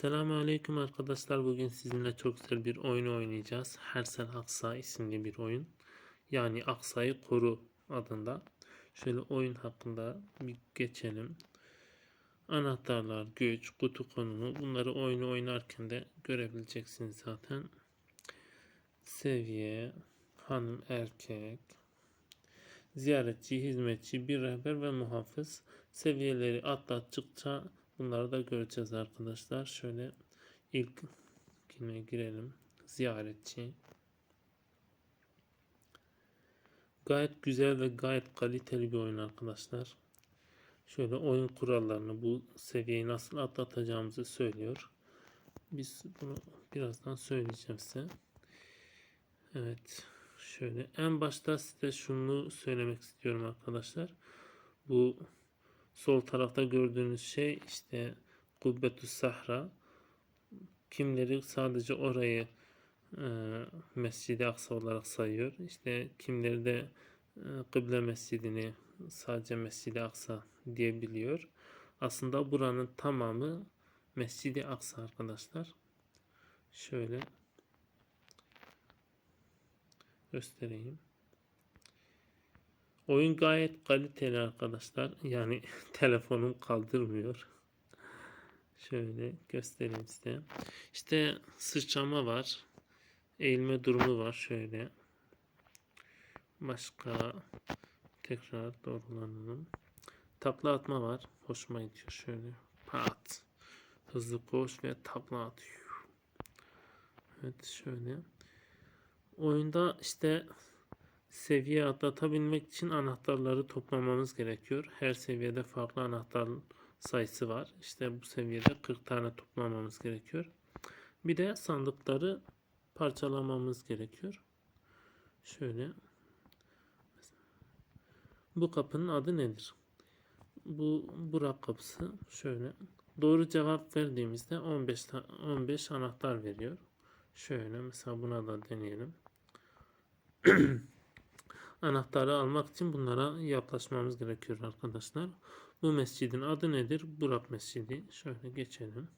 Selamünaleyküm arkadaşlar. Bugün sizinle çok güzel bir oyun oynayacağız. Hersel Aksa isimli bir oyun. Yani Aksa'yı koru adında. Şöyle oyun hakkında bir geçelim. Anahtarlar, güç, kutu konumu bunları oyunu oynarken de görebileceksiniz zaten. Seviye, hanım, erkek, ziyaretçi, hizmetçi, bir rehber ve muhafız seviyeleri atlattıkça bunları da göreceğiz arkadaşlar. Şöyle ilk yine girelim. Ziyaretçi. Gayet güzel ve gayet kaliteli bir oyun arkadaşlar. Şöyle oyun kurallarını bu seviyeyi nasıl atlatacağımızı söylüyor. Biz bunu birazdan söyleyeceğim size. Evet. Şöyle en başta size şunu söylemek istiyorum arkadaşlar. Bu sol tarafta gördüğünüz şey işte Kubbetü Sahra. Kimleri sadece orayı e, Mescid-i Aksa olarak sayıyor. İşte kimleri de e, Kıble Mescidini sadece Mescid-i Aksa diyebiliyor. Aslında buranın tamamı Mescid-i Aksa arkadaşlar. Şöyle göstereyim. Oyun gayet kaliteli arkadaşlar. Yani telefonum kaldırmıyor. Şöyle göstereyim size. İşte sıçrama var. Eğilme durumu var şöyle. Başka tekrar doğrulanalım. Takla atma var. Hoşuma gidiyor şöyle. Pat. Hızlı koş ve takla at. Evet şöyle. Oyunda işte seviye atlatabilmek için anahtarları toplamamız gerekiyor. Her seviyede farklı anahtar sayısı var. İşte bu seviyede 40 tane toplamamız gerekiyor. Bir de sandıkları parçalamamız gerekiyor. Şöyle. Bu kapının adı nedir? Bu Burak kapısı. Şöyle. Doğru cevap verdiğimizde 15 ta- 15 anahtar veriyor. Şöyle mesela buna da deneyelim. Anahtarı almak için bunlara yaklaşmamız gerekiyor arkadaşlar. Bu mescidin adı nedir? Burak Mescidi. Şöyle geçelim.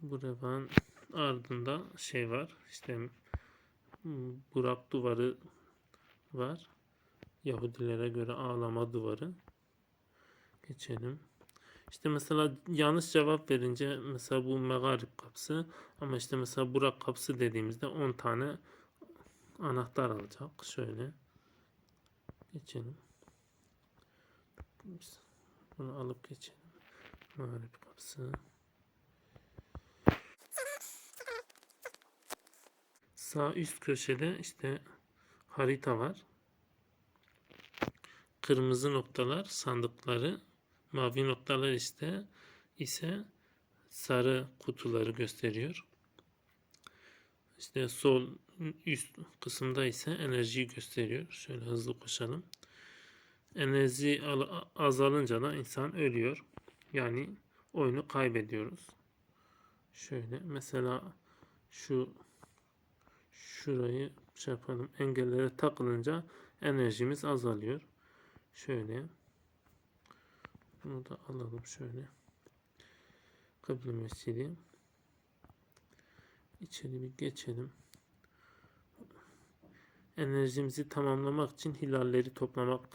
Buradan ardında şey var. İşte Burak duvarı var. Yahudilere göre ağlama duvarı. Geçelim. İşte mesela yanlış cevap verince mesela bu Megarip kapısı ama işte mesela Burak kapısı dediğimizde 10 tane anahtar alacak. Şöyle geçelim. Bunu alıp geçelim. Megarip kapısı. Sağ üst köşede işte harita var. Kırmızı noktalar sandıkları Mavi noktalar işte ise sarı kutuları gösteriyor. İşte sol üst kısımda ise enerjiyi gösteriyor. Şöyle hızlı koşalım. Enerji azalınca da insan ölüyor. Yani oyunu kaybediyoruz. Şöyle mesela şu şurayı şey yapalım. Engellere takılınca enerjimiz azalıyor. Şöyle bunu da alalım şöyle. Kıble Mescidi. İçeri bir geçelim. Enerjimizi tamamlamak için hilalleri toplamak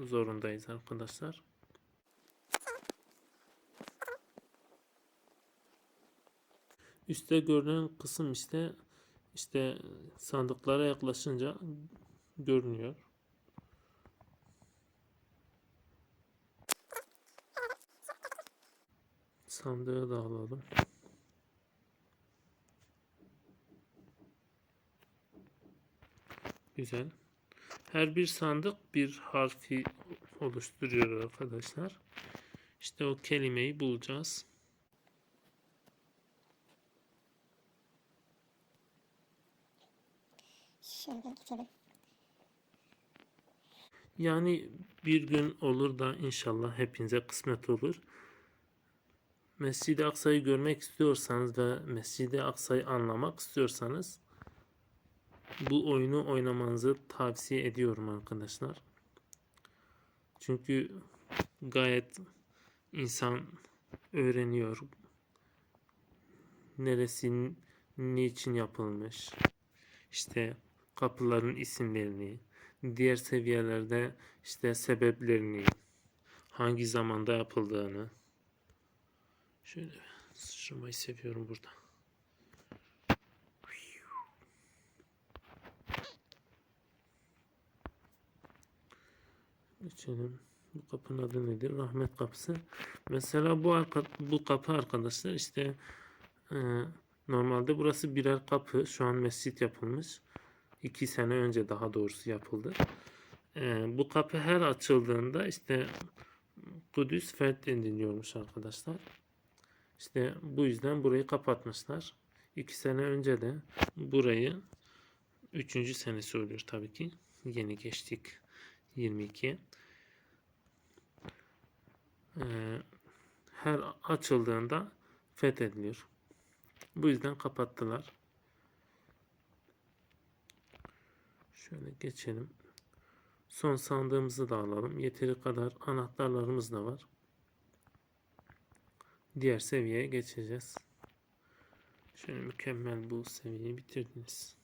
zorundayız arkadaşlar. Üste görünen kısım işte işte sandıklara yaklaşınca görünüyor. Sandığı da alalım. Güzel. Her bir sandık bir harfi oluşturuyor arkadaşlar. İşte o kelimeyi bulacağız. Şöyle geçelim. Yani bir gün olur da inşallah hepinize kısmet olur. Mescid-i Aksa'yı görmek istiyorsanız ve Mescid-i Aksa'yı anlamak istiyorsanız bu oyunu oynamanızı tavsiye ediyorum arkadaşlar. Çünkü gayet insan öğreniyor. Neresinin niçin yapılmış. İşte kapıların isimlerini, diğer seviyelerde işte sebeplerini, hangi zamanda yapıldığını. Şöyle sıçramayı seviyorum burada. Geçelim. Bu kapının adı nedir? Rahmet kapısı. Mesela bu arka, bu kapı arkadaşlar işte e, normalde burası birer kapı. Şu an mescit yapılmış. İki sene önce daha doğrusu yapıldı. E, bu kapı her açıldığında işte Kudüs fethediliyormuş arkadaşlar. İşte bu yüzden burayı kapatmışlar. İki sene önce de burayı üçüncü senesi oluyor tabii ki. Yeni geçtik 22. Ee, her açıldığında fethediliyor. Bu yüzden kapattılar. Şöyle geçelim. Son sandığımızı da alalım. Yeteri kadar anahtarlarımız da var. Diğer seviyeye geçeceğiz. Şöyle mükemmel bu seviyeyi bitirdiniz.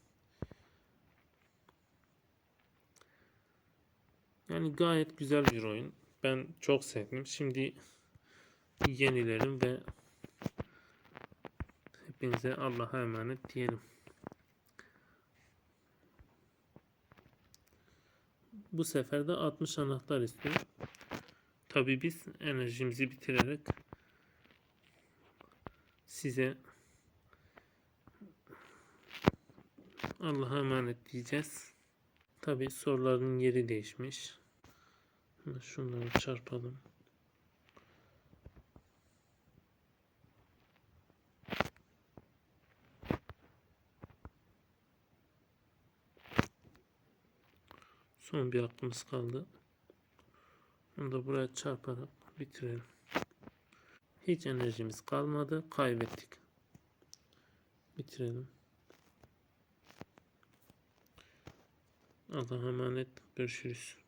Yani gayet güzel bir oyun. Ben çok sevdim. Şimdi yenilerim ve hepinize Allah'a emanet diyelim. Bu sefer de 60 anahtar istiyor. Tabi biz enerjimizi bitirerek size Allah'a emanet diyeceğiz. Tabi soruların yeri değişmiş. Şunları çarpalım. Son bir hakkımız kaldı. Onu da buraya çarparak bitirelim. Hiç enerjimiz kalmadı. Kaybettik. Bitirelim. Allah'a emanet. Görüşürüz.